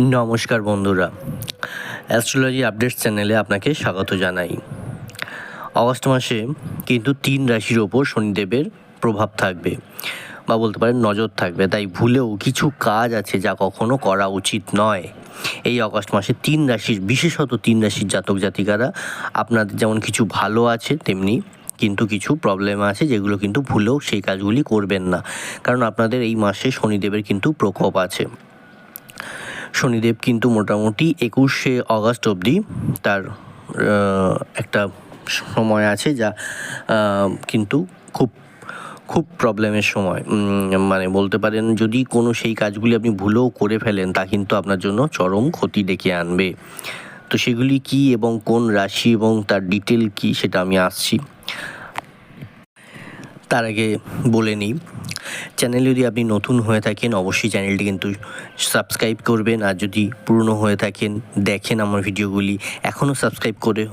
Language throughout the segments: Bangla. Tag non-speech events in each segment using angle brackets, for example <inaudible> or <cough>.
নমস্কার বন্ধুরা। অ্যাস্ট্রোলজি আপডেটস চ্যানেলে আপনাকে স্বাগত জানাই। অগস্ট মাসে কিন্তু তিন রাশির ওপর শনিদেবের প্রভাব থাকবে বা বলতে পারেন নজর থাকবে। তাই ভুলেও কিছু কাজ আছে যা কখনো করা উচিত নয়। এই অগস্ট মাসে তিন রাশির, বিশেষত তিন রাশির জাতক জাতিকারা আপনাদের যেমন কিছু ভালো আছে, তেমনি কিন্তু কিছু প্রবলেম আছে যেগুলো কিন্তু ভুলেও সেই কাজগুলি করবেন না। কারণ আপনাদের এই মাসে শনিদেবের কিন্তু প্রকোপ আছে। শনিদেব কিন্তু মোটামুটি একুশে অগস্ট অবধি তার একটা সময় আছে যা কিন্তু খুব খুব প্রবলেমের সময়। মানে বলতে পারেন যদি কোনো সেই কাজগুলি আপনি ভুলেও করে ফেলেন, তা কিন্তু আপনার জন্য চরম ক্ষতি ডেকে আনবে। তো সেগুলি কি এবং কোন রাশি এবং তার ডিটেল কি সেটা আমি আসছি। তার আগে বলে নিই চ্যানেলে যদি আপনি নতুন হয়ে থাকেন, অবশ্যই চ্যানেলটি কিন্তু সাবস্ক্রাইব করবেন। আর যদি পুরনো হয়ে থাকেন, দেখেন আমার ভিডিওগুলি এখনও সাবস্ক্রাইব করে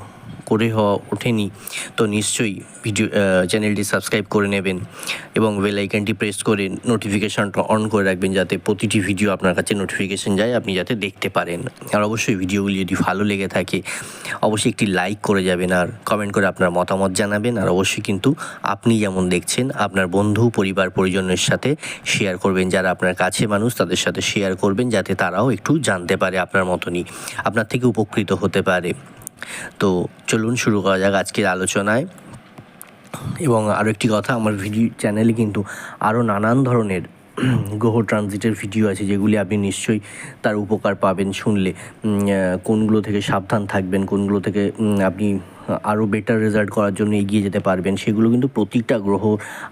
করে হওয়া ওঠেনি। তো নিশ্চয়ই ভিডিও চ্যানেলটি সাবস্ক্রাইব করে নেবেন এবং বেল প্রেস করে নোটিফিকেশনটা অন করে রাখবেন যাতে প্রতিটি ভিডিও আপনার কাছে নোটিফিকেশন যায়, আপনি যাতে দেখতে পারেন। আর অবশ্যই ভিডিওগুলি যদি ভালো লেগে থাকে, অবশ্যই একটি লাইক করে যাবেন আর কমেন্ট করে আপনার মতামত জানাবেন। আর অবশ্যই কিন্তু আপনি যেমন দেখছেন, আপনার বন্ধু, পরিবার, পরিজনের সাথে শেয়ার করবেন। যারা আপনার কাছে মানুষ, তাদের সাথে শেয়ার করবেন, যাতে তারাও একটু জানতে পারে আপনার মতনই। আপনার থেকে উপকৃত হতে পারে। তো চলুন শুরু করা যাক আজকের আলোচনায়। এবং আরও একটি কথা, আমার ভিডিও চ্যানেলে কিন্তু আরও নানান ধরনের <clears throat> গ্রহ ট্রানজিটের ভিডিও আছে, যেগুলি আপনি নিশ্চয়ই তার উপকার পাবেন শুনলে। কোনগুলো থেকে সাবধান থাকবেন, কোনগুলো থেকে আপনি আরও বেটার রেজাল্ট করার জন্য এগিয়ে যেতে পারবেন, সেগুলো কিন্তু প্রতিটা গ্রহ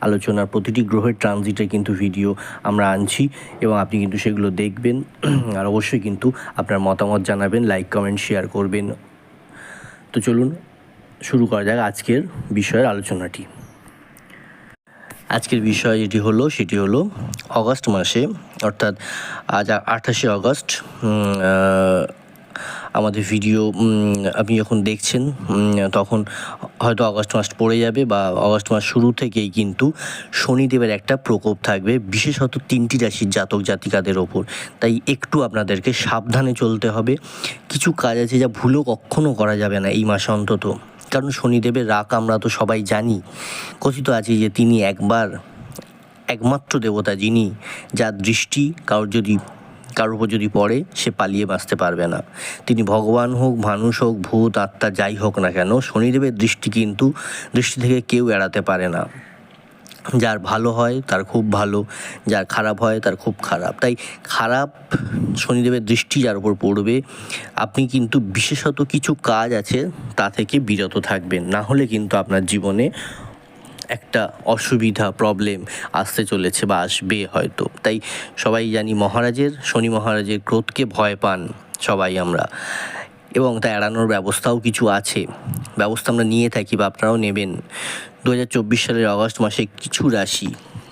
আলোচনার, প্রতিটি গ্রহের ট্রানজিটের কিন্তু ভিডিও আমরা আনছি এবং আপনি কিন্তু সেগুলো দেখবেন। <clears throat> আর অবশ্যই কিন্তু আপনার মতামত জানাবেন লাইক কমেন্ট শেয়ার করবেন। তো চলুন শুরু করা যাক আজকের বিষয়ের আলোচনাটি। আজকের বিষয় যেটি হলো, সেটি হলো অগস্ট মাসে, অর্থাৎ আজ আঠাশে অগস্ট আমাদের ভিডিও আপনি যখন দেখছেন তখন হয়তো অগস্ট মাস পড়ে যাবে বা অগস্ট মাস শুরু থেকেই কিন্তু শনিদেবের একটা প্রকোপ থাকবে, বিশেষত তিনটি রাশির জাতক জাতিকাদের ওপর। তাই একটু আপনাদেরকে সাবধানে চলতে হবে। কিছু কাজ আছে যা ভুলও কখনো করা যাবে না এই মাসে অন্তত। কারণ শনিদেবের রাগ আমরা তো সবাই জানি। কথিত আছে যে তিনি একবার একমাত্র দেবতা যিনি, যার দৃষ্টি কারোর যদি কারোর উপর যদি পড়ে, সে পালিয়ে বাঁচতে পারবে না। তিনি ভগবান হোক, মানুষ হোক, ভূত, আত্মা যাই হোক না কেন, শনিদেবের দৃষ্টি কিন্তু দৃষ্টি থেকে কেউ এড়াতে পারে না। যার ভালো হয়, তার খুব ভালো, যার খারাপ হয়, তার খুব খারাপ। তাই খারাপ শনিদেবের দৃষ্টি যার উপর পড়বে, আপনি কিন্তু বিশেষত কিছু কাজ আছে, তা থেকে বিরত থাকবেন। না হলে কিন্তু আপনার জীবনে একটা অসুবিধা প্রবলেম আসতে চলেছে বা আসবে হয়তো। তাই সবাই জানি মহারাজের, শনি মহারাজের ক্রোধকে ভয় পান সবাই আমরা। এবং তা এড়ানোর ব্যবস্থাও কিছু আছে। ব্যবস্থা আমরা নিয়ে থাকি বা আপনারাও নেবেন। দু হাজার চব্বিশ সালের অগস্ট মাসে কিছু রাশি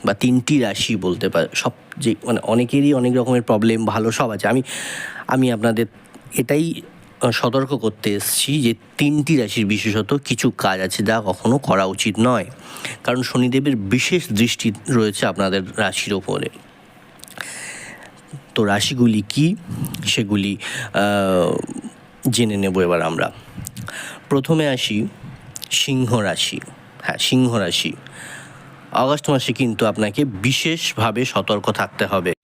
বা তিনটি রাশি বলতে পারে, সব যে মানে অনেকেরই অনেক রকমের প্রবলেম ভালো সব আছে। আমি আমি আপনাদের এটাই সতর্ক করতে এসেছি যে তিনটি রাশির বিশেষত কিছু কাজ আছে যা কখনো করা উচিত নয়। কারণ শনিদেবের বিশেষ দৃষ্টি রয়েছে আপনাদের রাশির ওপরে। তো রাশিগুলি কি? সেগুলি জেনে নেব এবার আমরা। প্রথমে আসি সিংহ রাশি। হ্যাঁ সিংহ রাশি। আগস্ট মাসে কিন্তু আপনাকে বিশেষভাবে সতর্ক থাকতে হবে।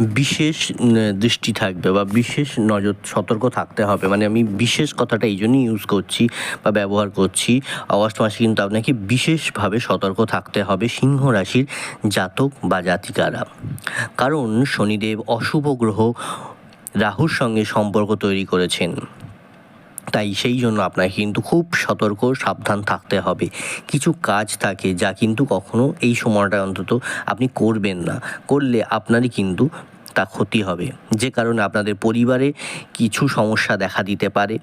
বিশেষ দৃষ্টি থাকবে বা বিশেষ নজর, সতর্ক থাকতে হবে। মানে আমি বিশেষ কথাটা এই জন্যই ইউজ করছি বা ব্যবহার করছি। অগস্ট মাসে কিন্তু আপনাকে বিশেষভাবে সতর্ক থাকতে হবে সিংহ রাশির জাতক বা জাতিকারা। কারণ শনিদেব অশুভ গ্রহ রাহুর সঙ্গে সম্পর্ক তৈরি করেছেন। তাই সেই জন্য আপনাকে কিন্তু খুব সতর্ক, সাবধান থাকতে হবে। কিছু কাজ থাকে যা কিন্তু কখনো এই সময়টা অন্তত আপনি করবেন না। করলে আপনারই কিন্তু তা ক্ষতি হবে। যে কারণে আপনাদের পরিবারে কিছু সমস্যা দেখা দিতে পারে।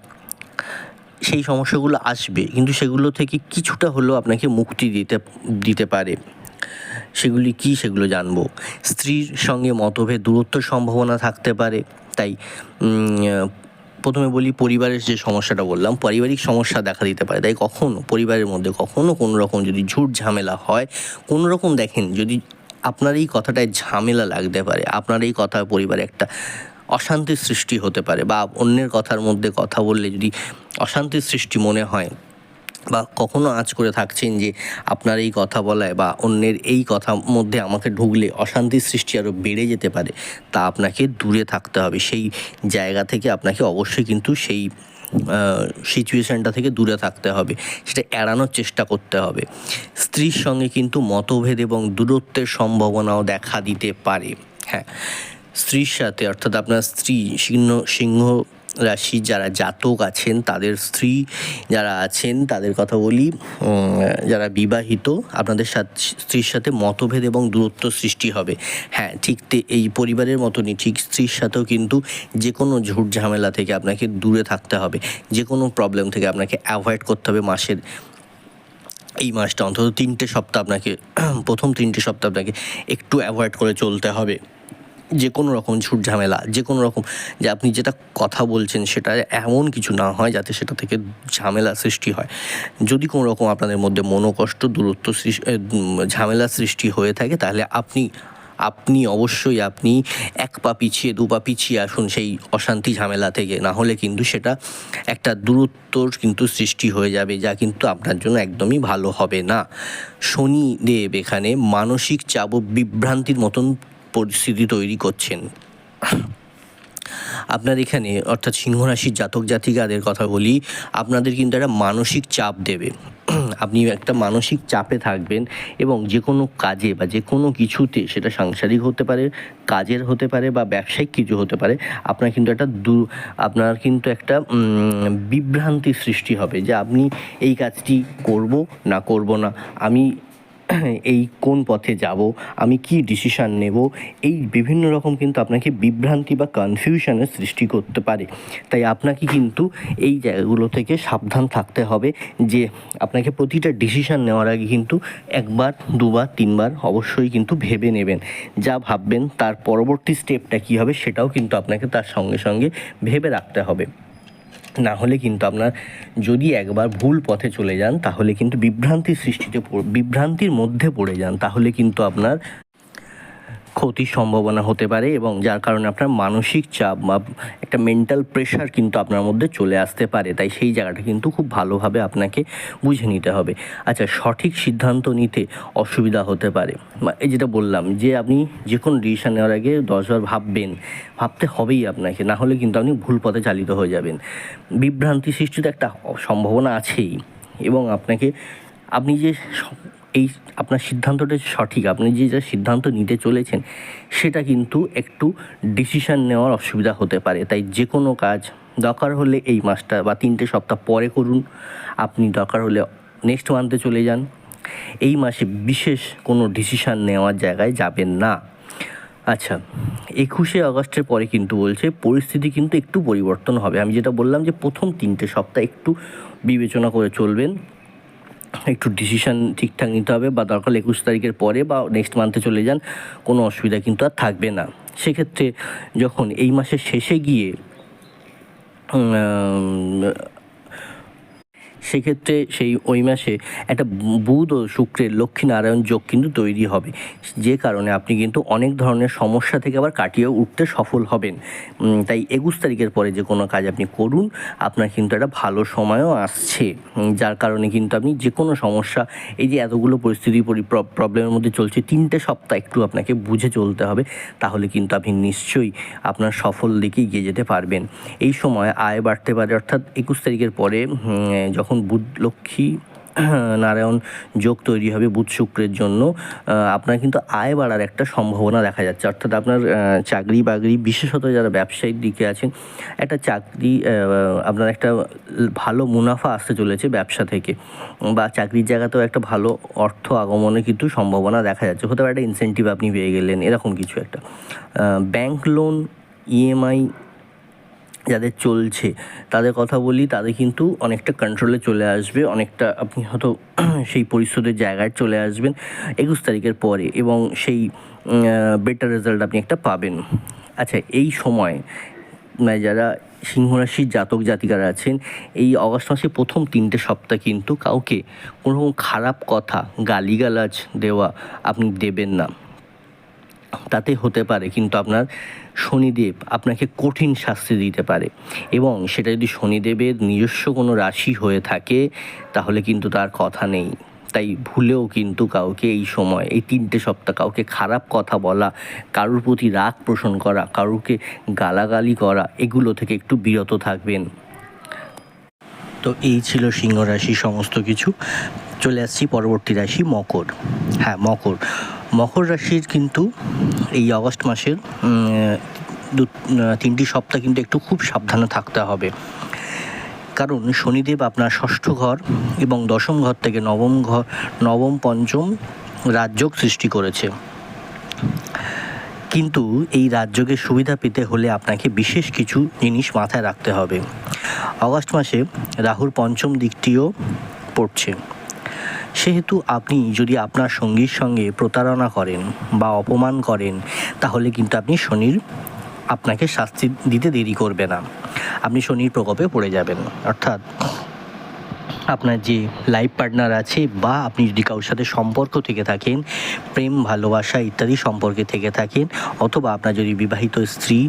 সেই সমস্যাগুলো আসবে, কিন্তু সেগুলো থেকে কিছুটা হলেও আপনাকে মুক্তি দিতে দিতে পারে। সেগুলি কি সেগুলো জানব। স্ত্রীর সঙ্গে মতভেদ, দূরত্ব সম্ভাবনা থাকতে পারে। তাই প্রথমে বলি পরিবারের যে সমস্যাটা বললাম, পারিবারিক সমস্যা দেখা দিতে পারে। তাই কখনো পরিবারের মধ্যে কখনো কোনো রকম যদি ঝুট ঝামেলা হয়, কোনো রকম দেখেন যদি আপনার এই কথাটায় ঝামেলা লাগতে পারে, আপনার এই কথা পরিবারে একটা অশান্তির সৃষ্টি হতে পারে বা অন্যের কথার মধ্যে কথা বললে যদি অশান্তির সৃষ্টি মনে হয় বা কখনো আঁচ করে থাকছেন যে আপনার এই কথা বলায় বা অন্যের এই কথা মধ্যে আমাকে ঢুকলে অশান্তির সৃষ্টি আরও বেড়ে যেতে পারে, তা আপনাকে দূরে থাকতে হবে। সেই জায়গা থেকে আপনাকে অবশ্যই কিন্তু সেই সিচুয়েশানটা থেকে দূরে থাকতে হবে। সেটা এড়ানোর চেষ্টা করতে হবে। স্ত্রীর সঙ্গে কিন্তু মতভেদ এবং দূরত্বের সম্ভাবনাও দেখা দিতে পারে। হ্যাঁ স্ত্রীর সাথে অর্থাৎ আপনার স্ত্রী সিংহ সিংহ রাশির যারা জাতক আছেন, তাদের স্ত্রী যারা আছেন, তাদের কথা বলি যারা বিবাহিত, আপনাদের সাথে, স্ত্রীর সাথে মতভেদ এবং দূরত্ব সৃষ্টি হবে। হ্যাঁ ঠিক এই পরিবারের মতনই ঠিক স্ত্রীর সাথেও কিন্তু যে কোনো ঝুট ঝামেলা থেকে আপনাকে দূরে থাকতে হবে। যে কোনো প্রবলেম থেকে আপনাকে অ্যাভয়েড করতে হবে মাসের, এই মাসটা অন্তত তিনটে সপ্তাহ আপনাকে, প্রথম তিনটে সপ্তাহ আপনাকে একটু অ্যাভয়েড করে চলতে হবে। যে কোনো রকম ঝুট ঝামেলা যে কোনো রকম যে আপনি যেটা কথা বলছেন সেটা এমন কিছু না হয় যাতে সেটা থেকে ঝামেলা সৃষ্টি হয়। যদি কোনো রকম আপনাদের মধ্যে মনোকষ্ট, দূরত্ব সৃষ্টি ঝামেলা সৃষ্টি হয়ে থাকে, তাহলে আপনি আপনি অবশ্যই আপনি এক পা পিছিয়ে, দু পা পিছিয়ে আসুন সেই অশান্তি ঝামেলা থেকে। না হলে কিন্তু সেটা একটা দূরত্বর কিন্তু সৃষ্টি হয়ে যাবে, যা কিন্তু আপনার জন্য একদমই ভালো হবে না। শনি দেব এখানে মানসিক চাপ ও বিভ্রান্তির মতন পরিস্থিতি তৈরি করছেন। আপনার এখানে অর্থাৎ সিংহরাশির জাতক জাতিকাদের কথা বলি আপনাদের কিন্তু একটা মানসিক চাপ দেবে। আপনি একটা মানসিক চাপে থাকবেন এবং যে কোনো কাজে বা যে কোনো কিছুতে সেটা সাংসারিক হতে পারে কাজের হতে পারে বা ব্যবসায়িক কিছু হতে পারে আপনার কিন্তু একটা দু আপনার কিন্তু একটা উম, বিভ্রান্তির সৃষ্টি হবে যে আপনি এই কাজটি করব না করব না। আমি <clears throat> এই কোন পথে যাব, আমি কি ডিসিশান নেব, এই বিভিন্ন রকম কিন্তু আপনাকে বিভ্রান্তি বা কনফিউশনের সৃষ্টি করতে পারে। তাই আপনাকে কিন্তু এই জায়গাগুলো থেকে সাবধান থাকতে হবে যে আপনাকে প্রতিটা ডিসিশান নেওয়ার আগে কিন্তু একবার, দুবার, তিনবার অবশ্যই কিন্তু ভেবে নেবেন। যা ভাববেন তার পরবর্তী স্টেপটা কী হবে সেটাও কিন্তু আপনাকে তার সঙ্গে সঙ্গে ভেবে রাখতে হবে। না হলে কিন্তু আপনার যদি একবার ভুল পথে চলে যান, তাহলে কিন্তু বিভ্রান্তির সৃষ্টিতে বিভ্রান্তির মধ্যে পড়ে যান, তাহলে কিন্তু আপনার ক্ষতির সম্ভাবনা হতে পারে এবং যার কারণে আপনার মানসিক চাপ বা একটা মেন্টাল প্রেশার কিন্তু আপনার মধ্যে চলে আসতে পারে। তাই সেই জায়গাটা কিন্তু খুব ভালোভাবে আপনাকে বুঝে নিতে হবে। আচ্ছা সঠিক সিদ্ধান্ত নিতে অসুবিধা হতে পারে। এই যেটা বললাম যে আপনি যে কোনো ডিসিশন নেওয়ার আগে দশবার ভাববেন, ভাবতে হবেই আপনাকে, না হলে কিন্তু আপনি ভুল পথে চালিত হয়ে যাবেন। বিভ্রান্তি সৃষ্টিতে একটা সম্ভাবনা আছেই এবং আপনাকে, আপনি যে এই আপনার সিদ্ধান্তটা সঠিক, আপনি যে যা সিদ্ধান্ত নিতে চলেছেন, সেটা কিন্তু একটু ডিসিশন নেওয়ার অসুবিধা হতে পারে। তাই যে কোনো কাজ দরকার হলে এই মাসটা বা তিনটে সপ্তাহ পরে করুন। আপনি দরকার হলে নেক্সট মান্থে চলে যান। এই মাসে বিশেষ কোনো ডিসিশান নেওয়ার জায়গায় যাবেন না। আচ্ছা একুশে আগস্টের পরে কিন্তু বলছে, পরিস্থিতি কিন্তু একটু পরিবর্তন হবে। আমি যেটা বললাম যে প্রথম তিনটে সপ্তাহ একটু বিবেচনা করে চলবেন। একটু ডিসিশান ঠিকঠাক নিতে হবে বা দরকার একুশ তারিখের পরে বা নেক্সট মান্থে চলে যান, কোনো অসুবিধা কিন্তু আর থাকবে না। সেক্ষেত্রে যখন এই মাসের শেষে গিয়ে সেক্ষেত্রে সেই ওই মাসে একটা বুধ ও শুক্রের লক্ষ্মীনারায়ণ যোগ কিন্তু তৈরি হবে। যে কারণে আপনি কিন্তু অনেক ধরনের সমস্যা থেকে আবার কাটিয়ে উঠতে সফল হবেন। তাই একুশ তারিখের পরে যে কোনো কাজ আপনি করুন। আপনার কিন্তু একটা ভালো সময়ও আসছে। যার কারণে কিন্তু আপনি যে কোনো সমস্যা এই যে এতগুলো পরিস্থিতি প্রবলেমের মধ্যে চলছে তিনটে সপ্তাহ একটু আপনাকে বুঝে চলতে হবে। তাহলে কিন্তু আপনি নিশ্চয়ই আপনার সফল দিকে এগিয়ে যেতে পারবেন। এই সময় আয় বাড়তে পারে অর্থাৎ একুশ তারিখের পরে উম, যখন বুধ লক্ষ্মী, <clears throat> নারায়ণ যোগ তৈরি হবে বুধ শুক্রের জন্য আপনার কিন্তু আয় বাড়ার একটা সম্ভাবনা দেখা যাচ্ছে। অর্থাৎ আপনার চাকরি বাকরি, বিশেষত যারা ব্যবসায়িক দিকে আছেন, একটা চাকরি আপনার একটা ভালো মুনাফা আসতে চলেছে ব্যবসা থেকে। বা চাকরির জায়গাতেও একটা ভালো অর্থ আগমনে কিন্তু সম্ভাবনা দেখা যাচ্ছে। হতে পারে একটা ইনসেন্টিভ আপনি পেয়ে গেলেন, এরকম কিছু একটা। ব্যাংক লোন ইএমআই যাদের চলছে, তাদের কথা বলি, তাদের কিন্তু অনেকটা কন্ট্রোলে চলে আসবে, অনেকটা আপনি হয়তো <clears throat> সেই পরিশোধের জায়গায় চলে আসবেন একুশ তারিখের পরে এবং সেই বেটার রেজাল্ট আপনি একটা পাবেন। আচ্ছা এই সময় মানে যারা সিংহরাশির জাতক জাতিকারা আছেন, এই অগস্ট মাসে প্রথম তিনটে সপ্তাহ কিন্তু কাউকে কোনো খারাপ কথা, গালিগালাজ দেওয়া আপনি দেবেন না। তাতে হতে পারে কিন্তু আপনার শনিদেব আপনাকে কঠিন শাস্তি দিতে পারে। এবং সেটা যদি শনিদেবের নিজস্ব কোনো রাশি হয়ে থাকে, তাহলে কিন্তু তার কথা নেই। তাই ভুলেও কিন্তু কাউকে এই সময়, এই তিনটে সপ্তাহ কাউকে খারাপ কথা বলা, কারোর প্রতি রাগ পোষণ করা কারোরকে গালাগালি করা, এগুলো থেকে একটু বিরত থাকবেন। তো এই ছিল সিংহ রাশি সমস্ত কিছু। চলে আসছি পরবর্তী রাশি মকর। হ্যাঁ মকর। মকর রাশির কিন্তু এই অগস্ট মাসের দু তিনটি সপ্তাহ কিন্তু একটু খুব সাবধানে থাকতে হবে। কারণ শনিদেব আপনার ষষ্ঠ ঘর এবং দশম ঘর থেকে নবম ঘর, নবম, পঞ্চম রাজযোগ সৃষ্টি করেছে। কিন্তু এই রাজযোগের সুবিধা পেতে হলে আপনাকে বিশেষ কিছু জিনিস মাথায় রাখতে হবে। অগস্ট মাসে রাহুর পঞ্চম দিকটিও পড়ছে। সেহেতু আপনি যদি আপনার সঙ্গীর সঙ্গে প্রতারণা করেন বা অপমান করেন, তাহলে কিন্তু আপনি শনির আপনাকে শাস্তি দিতে দেরি করবে না। আপনি শনির প্রকোপে পড়ে যাবেন। অর্থাৎ আপনার যে লাইফ পার্টনার আছে বা আপনি যদি কারোর সাথে সম্পর্ক থেকে থাকেন, প্রেম, ভালোবাসা ইত্যাদি সম্পর্কে থেকে থাকেন, অথবা আপনার যদি বিবাহিত স্ত্রী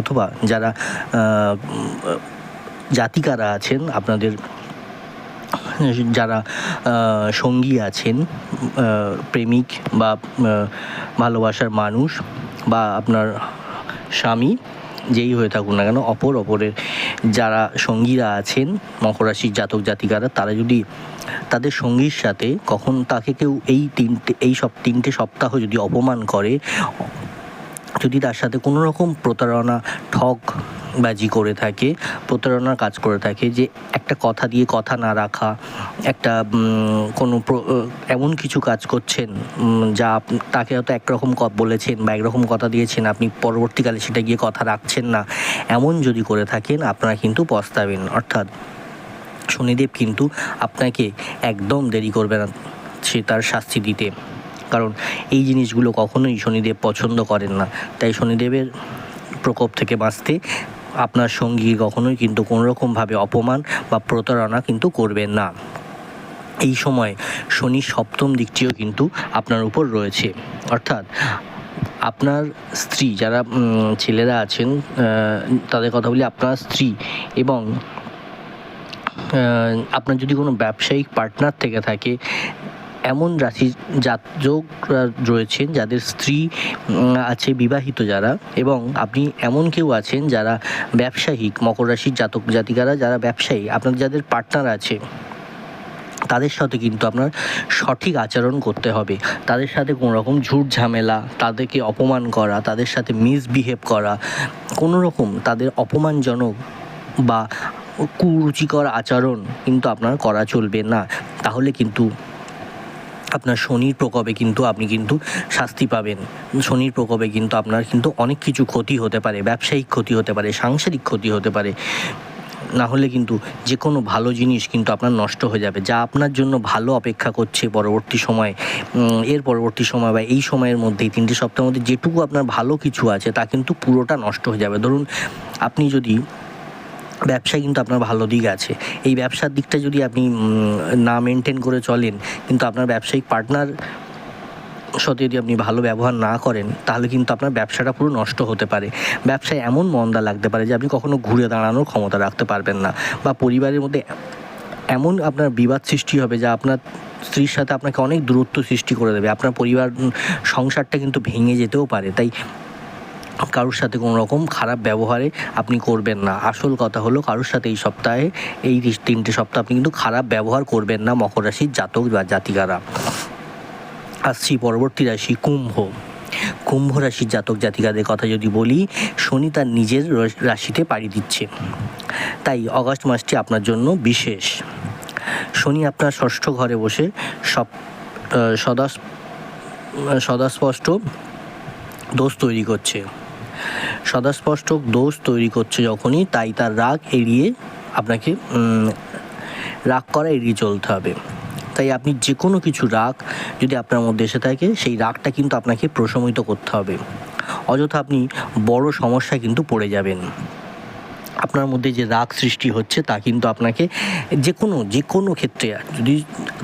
অথবা যারা জাতিকারা আছেন, আপনাদের যারা সঙ্গী আছেন প্রেমিক বা ভালোবাসার মানুষ বা আপনার স্বামী, যেই হয়ে থাকুন না কেন, অপর অপরের যারা সঙ্গীরা আছেন, মকর রাশির জাতক জাতিকারা, তারা যদি তাদের সঙ্গীর সাথে কখন তাকে কেউ এই তিনটে, এই সব তিনটে সপ্তাহ যদি অপমান করে, যদি তার সাথে কোনো রকম প্রতারণা ঠক বাজি করে থাকে, প্রতারণার কাজ করে থাকে যে একটা কথা দিয়ে কথা না রাখা, একটা কোনো এমন কিছু কাজ করছেন যা তাকে হয়তো একরকম বলেছেন বা একরকম কথা দিয়েছেন, আপনি পরবর্তীকালে সেটা গিয়ে কথা রাখছেন না। এমন যদি করে থাকেন, আপনারা কিন্তু পস্তাবেন। অর্থাৎ শনিদেব কিন্তু আপনাকে একদম দেরি করবে না সে তার শাস্তি দিতে। কারণ এই জিনিসগুলো কখনোই শনিদেব পছন্দ করেন না। তাই শনিদেবের প্রকোপ থেকে বাঁচতে আপনার সঙ্গী কখনোই কিন্তু কোনোরকমভাবে অপমান বা প্রতারণা কিন্তু করবেন না। এই সময় শনি সপ্তম দিকটিও কিন্তু আপনার উপর রয়েছে। অর্থাৎ আপনার স্ত্রী যারা ছেলেরা আছেন তাদের কথা বলি আপনার স্ত্রী এবং আপনার যদি কোনো ব্যবসায়িক পার্টনার থেকে থাকে এমন রাশি জাতক রয়েছেন যাদের স্ত্রী আছে বিবাহিত যারা এবং আপনি এমন কেউ আছেন যারা ব্যবসায়িক, মকর রাশির জাতক জাতিকারা যারা ব্যবসায়ী, আপনার যাদের পার্টনার আছে, তাদের সাথে কিন্তু আপনার সঠিক আচরণ করতে হবে। তাদের সাথে কোনো রকম ঝুট ঝামেলা, তাদেরকে অপমান করা, তাদের সাথে মিসবিহেভ করা, কোনো রকম তাদের অপমানজনক বা কুরুচিকর আচরণ কিন্তু আপনার করা চলবে না। তাহলে কিন্তু আপনার শনির প্রকোপে কিন্তু আপনি কিন্তু শাস্তি পাবেন। শনির প্রকোপে কিন্তু আপনার কিন্তু অনেক কিছু ক্ষতি হতে পারে, ব্যবসায়িক ক্ষতি হতে পারে, সাংসারিক ক্ষতি হতে পারে। না হলে কিন্তু যে কোনো ভালো জিনিস কিন্তু আপনার নষ্ট হয়ে যাবে। যা আপনার জন্য ভালো অপেক্ষা করছে পরবর্তী সময় এর পরবর্তী সময় বা এই সময়ের মধ্যে এই তিনটে সপ্তাহের মধ্যে যেটুকু আপনার ভালো কিছু আছে, তা কিন্তু পুরোটা নষ্ট হয়ে যাবে। ধরুন, আপনি যদি ব্যবসায় কিন্তু আপনার ভালো দিক আছে। এই ব্যবসার দিকটা যদি আপনি না মেনটেন করে চলেন, কিন্তু আপনার ব্যবসায়িক পার্টনার সাথে যদি আপনি ভালো ব্যবহার না করেন, তাহলে কিন্তু আপনার ব্যবসাটা পুরো নষ্ট হতে পারে। ব্যবসায় এমন মন্দা লাগতে পারে যে আপনি কখনো ঘুরে দাঁড়ানোর ক্ষমতা রাখতে পারবেন না বা পরিবারের মধ্যে এমন আপনার বিবাদ সৃষ্টি হবে যা আপনার স্ত্রীর সাথে আপনাকে অনেক দূরত্ব সৃষ্টি করে দেবে। আপনার পরিবার সংসারটা কিন্তু ভেঙে যেতেও পারে। তাই কারোর সাথে কোনো রকম খারাপ ব্যবহারে আপনি করবেন না। আসল কথা হলো কারোর সাথে এই সপ্তাহে, এই তিনটে সপ্তাহ আপনি কিন্তু খারাপ ব্যবহার করবেন না মকর রাশির জাতক বা জাতিকারা। আসছি পরবর্তী রাশি কুম্ভ। কুম্ভ রাশির জাতক জাতিকাদের কথা যদি বলি, শনি তার নিজের রাশিতে পাড়ি দিচ্ছে। তাই অগস্ট মাসটি আপনার জন্য বিশেষ। শনি আপনার ষষ্ঠ ঘরে বসে সব সদা সদাস্পষ্ট দোষ তৈরি করছে। সদাস্পষ্ট দোষ তৈরি করছে যখনই, তাই তার রাগ এড়িয়ে আপনাকে রাগ করা এড়িয়ে চলতে হবে। তাই আপনি যে কোনো কিছু রাগ যদি আপনার মধ্যে এসে থাকে, সেই রাগটা কিন্তু আপনাকে প্রশমিত করতে হবে। অযথা আপনি বড় সমস্যা কিন্তু পড়ে যাবেন। আপনার মধ্যে যে রাগ সৃষ্টি হচ্ছে, তা কিন্তু আপনাকে যে কোনো যে কোনো ক্ষেত্রে, যদি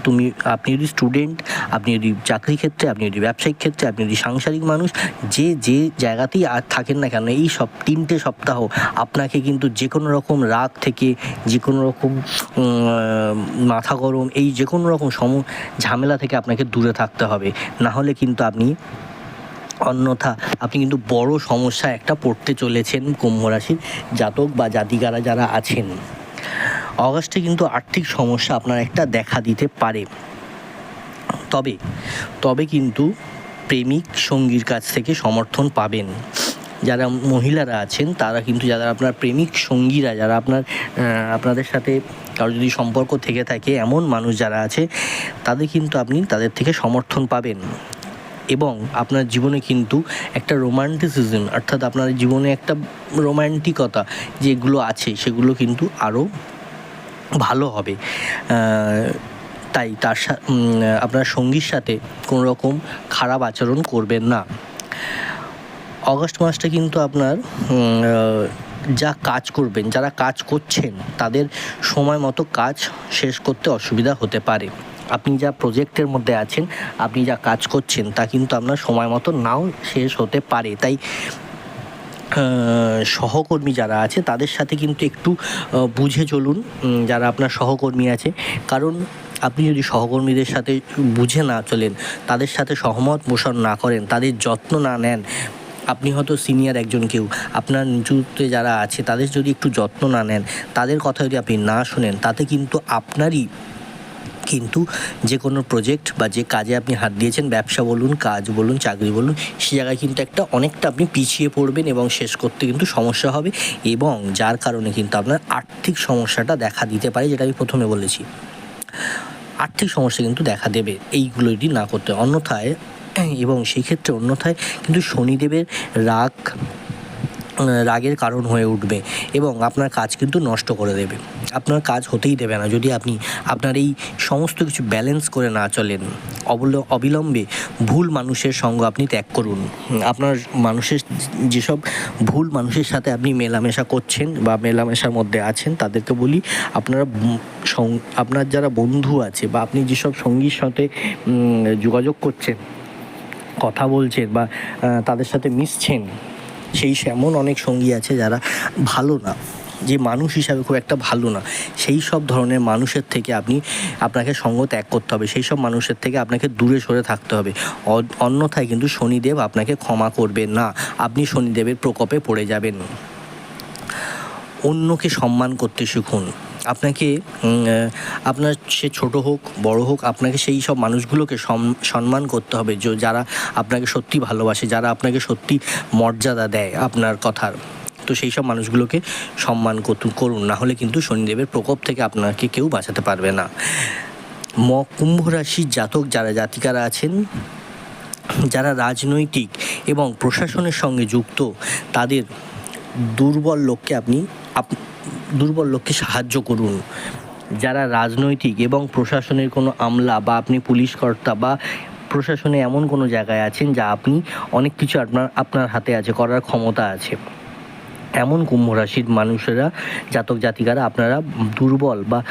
তুমি, আপনি যদি স্টুডেন্ট আপনি যদি চাকরি ক্ষেত্রে, আপনি যদি ব্যবসায়িক ক্ষেত্রে, আপনি যদি সাংসারিক মানুষ, যে যে জায়গাতেই আর থাকেন না কেন, এই সব তিনটে সপ্তাহ আপনাকে কিন্তু যে কোনো রকম রাগ থেকে যে কোনো রকম মাথা গরম, এই যে কোনো রকম সম, ঝামেলা থেকে আপনাকে দূরে থাকতে হবে। না হলে কিন্তু আপনি অন্যথা, আপনি কিন্তু বড় সমস্যা একটা পড়তে চলেছেন কুম্ভ রাশির জাতক বা জাতিকারা যারা আছেন। অগাস্টে কিন্তু আর্থিক সমস্যা আপনার একটা দেখা দিতে পারে। তবে তবে কিন্তু প্রেমিক সঙ্গীর কাছ থেকে সমর্থন পাবেন। যারা মহিলারা আছেন, তারা কিন্তু যারা আপনার প্রেমিক সঙ্গীরা, যারা আপনার আপনাদের সাথে কারও যদি সম্পর্ক থেকে থাকে, এমন মানুষ যারা আছে, তাদের কিন্তু আপনি তাদের থেকে সমর্থন পাবেন। এবং আপনার জীবনে কিন্তু একটা রোমান্টিসিজম, অর্থাৎ আপনার জীবনে একটা রোমান্টিকতা যেগুলো আছে, সেগুলো কিন্তু আরও ভালো হবে। তাই তার আপনার সঙ্গীর সাথে কোনো রকম খারাপ আচরণ করবেন না। অগস্ট মাসটা কিন্তু আপনার যা কাজ করবেন, যারা কাজ করছেন, তাদের সময় মতো কাজ শেষ করতে অসুবিধা হতে পারে। আপনি যা প্রজেক্টের মধ্যে আছেন, আপনি যা কাজ করছেন, তা কিন্তু আপনার সময় মতো নাও শেষ হতে পারে। তাই সহকর্মী যারা আছে, তাদের সাথে কিন্তু একটু বুঝে চলুন যারা আপনার সহকর্মী আছে। কারণ আপনি যদি সহকর্মীদের সাথে বুঝে না চলেন, তাদের সাথে সহমত পোষণ না করেন, তাদের যত্ন না নেন, আপনি হয়তো সিনিয়র একজন কেউ, আপনার নিচুতে যারা আছে, তাদের যদি একটু যত্ন না নেন, তাদের কথা যদি আপনি না শোনেন, তাতে কিন্তু আপনারই কিন্তু যে কোনো প্রজেক্ট বা যে কাজে আপনি হাত দিয়েছেন, ব্যবসা বলুন, কাজ বলুন, চাকরি বলুন, সে জায়গায় কিন্তু একটা অনেকটা আপনি পিছিয়ে পড়বেন এবং শেষ করতে কিন্তু সমস্যা হবে এবং যার কারণে কিন্তু আপনার আর্থিক সমস্যাটা দেখা দিতে পারে, যেটা আমি প্রথমে বলেছি। আর্থিক সমস্যা কিন্তু দেখা দেবে এইগুলো যদি না করতে। অন্যথায়, এবং সেই ক্ষেত্রে অন্যথায় কিন্তু শনিদেবের রাগ, রাগের কারণ হয়ে উঠবে এবং আপনার কাজ কিন্তু নষ্ট করে দেবে আপনার কাজ হতেই দেবে না। যদি আপনি আপনার এই সমস্ত কিছু ব্যালেন্স করে না চলেন, অবল, অবিলম্বে ভুল মানুষের সঙ্গ আপনি ত্যাগ করুন। আপনার মানুষের যেসব ভুল মানুষের সাথে আপনি মেলামেশা করছেন বা মেলামেশার মধ্যে আছেন, তাদেরকে বলি আপনারা আপনার যারা বন্ধু আছে বা আপনি যেসব সঙ্গীর সাথে যোগাযোগ করছেন, কথা বলছেন বা তাদের সাথে মিশছেন, সেই এমন অনেক সঙ্গী আছে যারা ভালো না। যে মানুষ হিসাবে খুব একটা ভালো না, সেই সব ধরনের মানুষের থেকে আপনি, আপনাকে সঙ্গ ত্যাগ করতে হবে, সেই সব মানুষের থেকে আপনাকে দূরে সরে থাকতে হবে। অন্যথায় কিন্তু শনিদেব আপনাকে ক্ষমা করবে না, আপনি শনিদেবের প্রকোপে পড়ে যাবেন। অন্যকে সম্মান করতে শিখুন। আপনাকে আপনার সে ছোট হোক, বড় হোক, আপনাকে সেই সব মানুষগুলোকে সম- সম্মান করতে হবে যারা আপনাকে সত্যি ভালোবাসে, যারা আপনাকে সত্যি মর্যাদা দেয় আপনার কথার। তো সেই সব মানুষগুলোকে সম্মান করুন। না হলে কিন্তু শনিদেবের প্রকোপ থেকে আপনাকে কেউ বাঁচাতে পারবে না। ম, কুম্ভ রাশির জাতক যারা জাতিকারা আছেন, যারা রাজনৈতিক এবং প্রশাসনের সঙ্গে যুক্ত, তাদের দুর্বল লোককে আপনি, আপ- দুর্বল লোককে সাহায্য করুন। যারা রাজনৈতিক এবং প্রশাসনের কোনো আমলা বা আপনি পুলিশ কর্তা বা প্রশাসনে এমন কোনো জায়গায় আছেন যা আপনি অনেক কিছু আপনার আপনার হাতে আছে, করার ক্ষমতা আছে। এমন কুম্ভ রাশির মানুষেরা, জাতক জাতিকারা আপনারা দুর্বল বা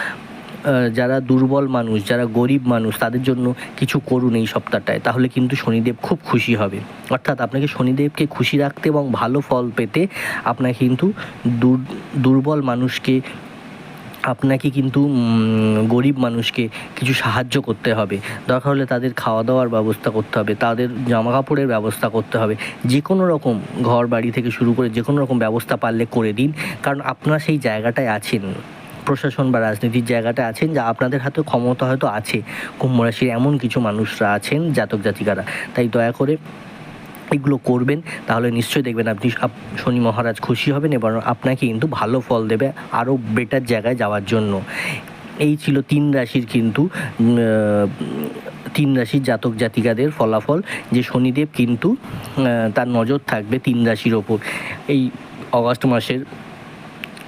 যারা দুর্বল মানুষ, যারা গরিব মানুষ, তাদের জন্য কিছু করুন এই সপ্তাহটায়, তাহলে কিন্তু শনিদেব খুব খুশি হবে। অর্থাৎ আপনাকে শনিদেবকে খুশি রাখতে এবং ভালো ফল পেতে আপনাকে কিন্তু দুর- দুর্বল মানুষকে আপনাকে কিন্তু গরিব মানুষকে কিছু সাহায্য করতে হবে। দরকার হলে তাদের খাওয়া দাওয়ার ব্যবস্থা করতে হবে, তাদের জামা কাপড়ের ব্যবস্থা করতে হবে। যে কোনো রকম ঘর বাড়ি থেকে শুরু করে যে কোনো রকম ব্যবস্থা পারলে করে দিন, কারণ আপনারা সেই জায়গাটায় আছেন। প্রশাসন বা রাজনীতির জায়গাটা আছেন, যা আপনাদের হাতে ক্ষমতা হয়তো আছে। কুম্ভ রাশির এমন কিছু মানুষরা আছেন জাতক জাতিকারা তাই দয়া করে এগুলো করবেন, তাহলে নিশ্চয়ই দেখবেন আপনি আপ- শনি মহারাজ খুশি হবেন এবং আপনাকে কিন্তু ভালো ফল দেবে আরও বেটার জায়গায় যাওয়ার জন্য। এই ছিল তিন রাশির কিন্তু তিন রাশির জাতক জাতিকাদের ফলাফল, যে শনিদেব কিন্তু তার নজর থাকবে তিন রাশির ওপর। এই অগস্ট মাসের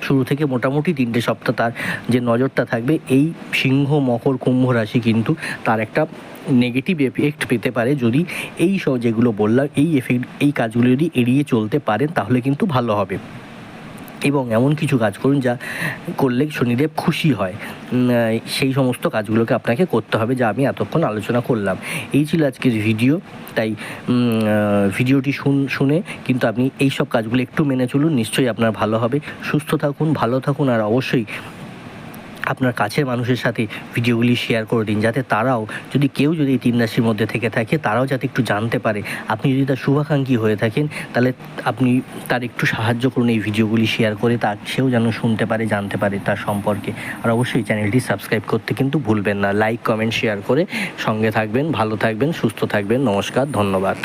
শুরু থেকে মোটামুটি তিনটে সপ্তাহ তার যে নজরটা থাকবে, এই সিংহ, মকর, কুম্ভ রাশি কিন্তু তার একটা নেগেটিভ এফেক্ট পেতে পারে। যদি এই সব যেগুলো বললাম, এই এফেক্ট এই কাজগুলো যদি এড়িয়ে চলতে পারেন, তাহলে কিন্তু ভালো হবে। এবং এমন কিছু কাজ করুন যা করলে শনিদেব খুশি হয়। সেই সমস্ত কাজগুলোকে আপনাকে করতে হবে যা আমি এতক্ষণ আলোচনা করলাম। এই ছিল আজকের ভিডিও। তাই ভিডিওটি শুন শুনে কিন্তু আপনি এই সব কাজগুলো একটু মেনে চলুন। নিশ্চয়ই আপনার ভালো হবে। সুস্থ থাকুন, ভালো থাকুন, আর অবশ্যই আপনার কাছের মানুষের সাথে ভিডিওগুলি শেয়ার করে দিন, যাতে তারাও যদি কেউ যদি এই তিন রাশির মধ্যে থেকে থাকে, তারাও যাতে একটু জানতে পারে। আপনি যদি তার শুভাকাঙ্ক্ষী হয়ে থাকেন, তাহলে আপনি তার একটু সাহায্য করুন এই ভিডিওগুলি শেয়ার করে, তার সেও যেন শুনতে পারে, জানতে পারে তার সম্পর্কে। আর অবশ্যই চ্যানেলটি সাবস্ক্রাইব করতে কিন্তু ভুলবেন না। লাইক কমেন্ট শেয়ার করে সঙ্গে থাকবেন, ভালো থাকবেন, সুস্থ থাকবেন। নমস্কার, ধন্যবাদ।